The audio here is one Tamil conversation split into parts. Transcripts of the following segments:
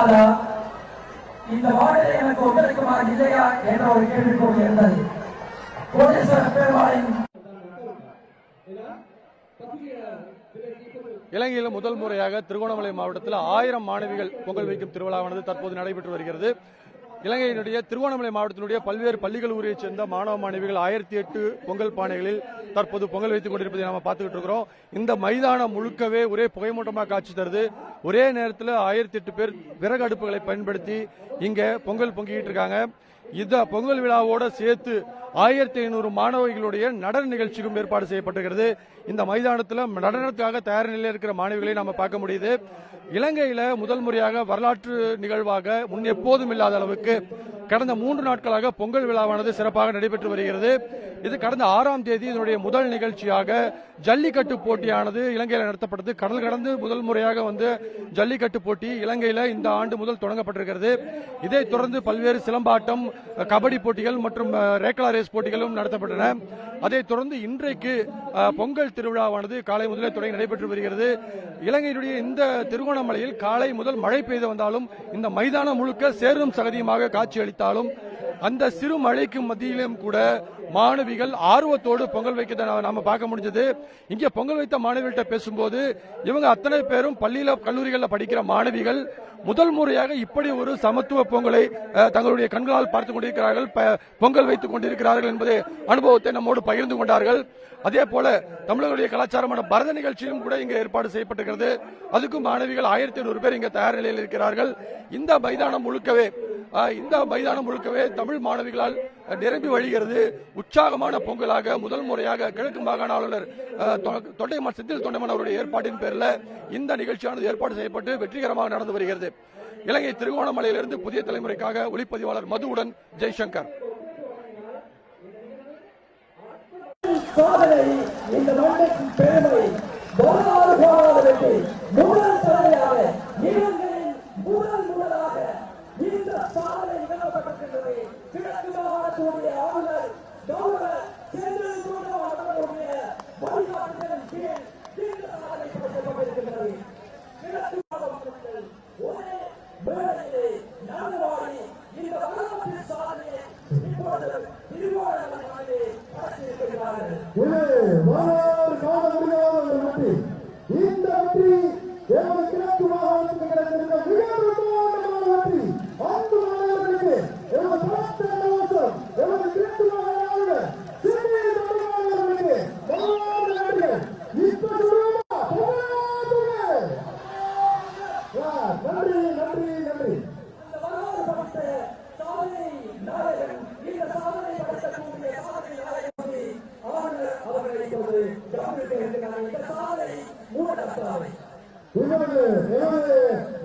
நாதா இந்த வார்டில் எனக்கு ஒத்துழைக்குமா இல்லையா என்ற ஒரு கேள்விக்குறி இருந்தது. கோடீஸ்வர பெருமாளின் இலங்கையில் முதல் முறையாக திருகோணமலை மாவட்டத்தில் ஆயிரம் மாணவிகள் பொங்கல் வைக்கும் திருவிழாவானது தற்போது நடைபெற்று வருகிறது. இலங்கையினுடைய திருவண்ணாமலை மாவட்டத்தினுடைய பல்வேறு பள்ளிகள் ஊரைச் சேர்ந்த மாணவ மாணவிகள் ஆயிரத்தி எட்டு பொங்கல் பானைகளில் தற்போது பொங்கல் வைத்துக் கொண்டிருப்பதை நாம பார்த்துக்கிட்டு இருக்கிறோம். இந்த மைதானம் முழுக்கவே ஒரே புகைமூட்டமாக காட்சி தருது. ஒரே நேரத்தில் ஆயிரத்தி எட்டு பேர் விறகு அடுப்புகளை பயன்படுத்தி இங்க பொங்கல் பொங்கிக்கிட்டு இருக்காங்க. இந்த பொங்கல் விழாவோட சேர்த்து ஆயிரத்தி ஐநூறு மாணவிகளுடைய நடன நிகழ்ச்சிக்கும் ஏற்பாடு செய்யப்பட்டிருக்கிறது. இந்த மைதானத்தில் நடனத்துக்காக தயார் நிலையில் இருக்கிற மாணவிகளை நாம பார்க்க முடியுது. இலங்கையில முதல் முறையாக வரலாற்று நிகழ்வாக முன் எப்போதும் இல்லாத அளவுக்கு கடந்த மூன்று நாட்களாக பொங்கல் விழாவானது சிறப்பாக நடைபெற்று வருகிறது. இது கடந்த ஆறாம் தேதி இதனுடைய முதல் நிகழ்ச்சியாக ஜல்லிக்கட்டு போட்டியானது இலங்கையில் நடத்தப்பட்டது. கடல் கடந்து முதல் முறையாக வந்து ஜல்லிக்கட்டு போட்டி இலங்கையில் இந்த ஆண்டு முதல் தொடங்கப்பட்டிருக்கிறது. இதைத் தொடர்ந்து பல்வேறு சிலம்பாட்டம் கபடி போட்டிகள் மற்றும் அஹ், ரேக்லா ரேஸ் போட்டிகளும் நடத்தப்பட்டன. அதைத் தொடர்ந்து இன்றைக்கு பொங்கல் திருவிழாவானது காலை முதலே தொடங்கி நடைபெற்று வருகிறது. இலங்கையினுடைய இந்த திருகோணமலையில் காலை முதல் மழை பெய்து வந்தாலும் இந்த மைதானம் முழுக்க சேரும் சகதியுமாக காட்சியளித்தாலும் அந்த சிறு மழைக்கு மத்தியிலும் கூட மாணவிகள் ஆர்வத்தோடு பொங்கல் வைக்கிறத நாம- பார்க்க முடிஞ்சது. இங்கே பொங்கல் வைத்த மாணவிகள்கிட்ட பேசும்போது இவங்க அத்தனை பேரும் பள்ளியில கல்லூரிகளில் படிக்கிற மாணவிகள் முதல் முறையாக இப்படி ஒரு சமத்துவ பொங்கலை தங்களுடைய கண்களால் பார்த்துக் கொண்டிருக்கிறார்கள். ப- பொங்கல் வைத்துக் கொண்டிருக்கிறார்கள் என்பது அனுபவத்தை நம்மோடு பகிர்ந்து கொண்டார்கள். அதே போல தமிழர்களுடைய கலாச்சாரமான பரத நிகழ்ச்சியும் கூட இங்கே ஏற்பாடு செய்யப்பட்டிருக்கிறது. அதுக்கும் மாணவிகள் ஆயிரத்தி ஐநூறு பேர் இங்கே தயார் நிலையில் இருக்கிறார்கள். இந்த மைதானம் முழுக்கவே இந்த மைதானம் முழுக்கவே தமிழ் மாணவிகளால் நிரம்பி வழிகிறது. உற்சாகமான பொங்கலாக முதல் முறையாக கிழக்கு மாகாண ஆளுநர் தொ- தொண்டைமான் செந்தில் தொண்டைமான் அவருடைய ஏற்பாட்டின் பேரில் இந்த நிகழ்ச்சியானது ஏற்பாடு செய்யப்பட்டு வெற்றிகரமாக நடந்து வருகிறது. இலங்கை திருகோணமலையிலிருந்து புதிய தலைமுறைக்காக ஒளிப்பதிவாளர் மதுவுடன் ஜெய்சங்கர். சாதனை இந்த மண்ணின் பெருமை வரலாறு காணாத வெற்றி முதல் தடவையாக இலங்கையின் முதல் முதலாக இந்த சாதனை நிகழ்த்தப்பட்டிருக்கிறது கிழக்கு மாகாணத்துடைய ஆளுநர் கவர்னர் செந்தில் தொண்டமான் அவர்களுடைய வழிகாட்டுதலின் கீழ் இந்த சாதனை படைக்கப்பட்டிருக்கிறது கிழக்கு மாகாணத்தில் ஒரே மேடையிலே நடனமாடி இந்த வரலாற்று சாதனையை இப்பொழுது திருவாரூரிலே படைத்திருக்கிறார்கள் இது வரலாறு காண முடியாத ஒரு வெற்றி இந்த வெற்றி எமது கிழக்கு மாகாணத்துக்கு கிடைத்திருந்த மிக பிரம்மாண்டமான வெற்றி அன்பு மாணவர்களுக்கு எமது பலத்த இலவசம் எமது கிழக்கு மாகாண சென்னை மாணவர்களுக்கு வரலாறு நன்றிகள் இப்ப சொல்லுமா நன்றி நன்றி நன்றி இந்த வரலாறு படைத்த சாதனை நாயகன் இந்த சாதனை படைக்கக்கூடிய சாதனை நாயகனை ஆளுநர் அவர்களை இப்போது கவனிக்க இருக்கிறார் இந்த சாதனை மூட சாதனை எமது எமது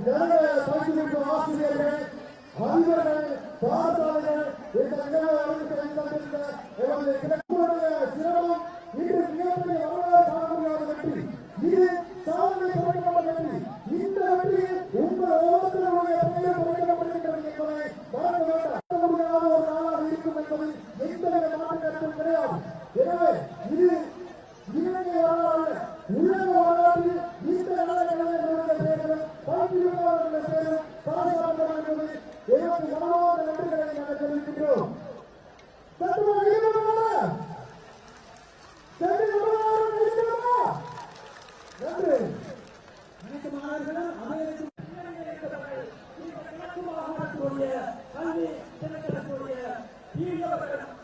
நடன பயிற்றுவிக்கும் ஆசிரியர்கள் அதிபர்கள் பாடசாலைகள் இந்த நிகழ்வு அறிவிக்க வைத்திருந்த எமது தெரிவிக்கின்றோம் சத்துவ ஈடுபடுமா சரி ஈடுபடுமா நன்றி அனைத்து மாணவர்களும் அமையத்தில் கல்வி திணைக்களத்துடைய அந்த பேராளர்